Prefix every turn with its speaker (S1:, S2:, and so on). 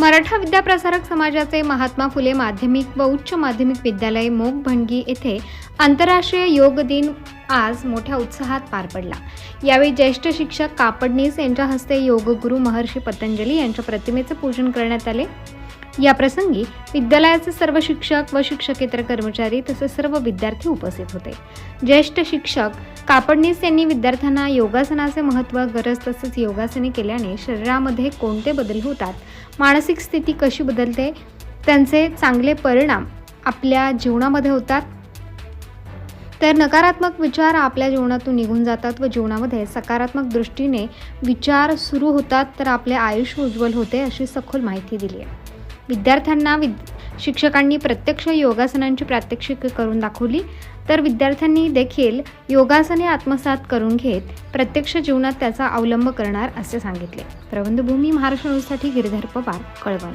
S1: मराठा विद्याप्रसारक समाजाचे महात्मा फुले माध्यमिक व उच्च माध्यमिक विद्यालय मोग भणगी येथे आंतरराष्ट्रीय योग दिन आज मोठ्या उत्साहात पार पडला. यावेळी ज्येष्ठ शिक्षक कापडनीस यांच्या हस्ते योगगुरू महर्षी पतंजली यांच्या प्रतिमेचे पूजन करण्यात आले. या प्रसंगी विद्यालयाचे सर्व शिक्षक व शिक्षकेतर कर्मचारी तसेच सर्व विद्यार्थी उपस्थित होते. ज्येष्ठ शिक्षक कापडनीस यांनी विद्यार्थ्यांना योगासनाचे महत्त्व गरज तसेच योगासने केल्याने शरीरामध्ये कोणते बदल होतात? मानसिक स्थिती कशी बदलते? त्यांचे चांगले परिणाम आपल्या जीवनामध्ये होतात? तर नकारात्मक विचार आपल्या जीवनातून निघून जातात व जीवनामध्ये सकारात्मक दृष्टीने विचार सुरू होतात तर आपले आयुष्य उज्ज्वल होते अशी सखोल माहिती दिली आहे. विद्यार्थ्यांना विद शिक्षकांनी प्रत्यक्ष योगासनांची प्रात्यक्षिक करून दाखवली तर विद्यार्थ्यांनी देखील योगासने आत्मसात करून घेत प्रत्यक्ष जीवनात त्याचा अवलंब करणार असे सांगितले. प्रबंधभूमी महाराष्ट्र न्यूजसाठी गिरधर पवार कळवण.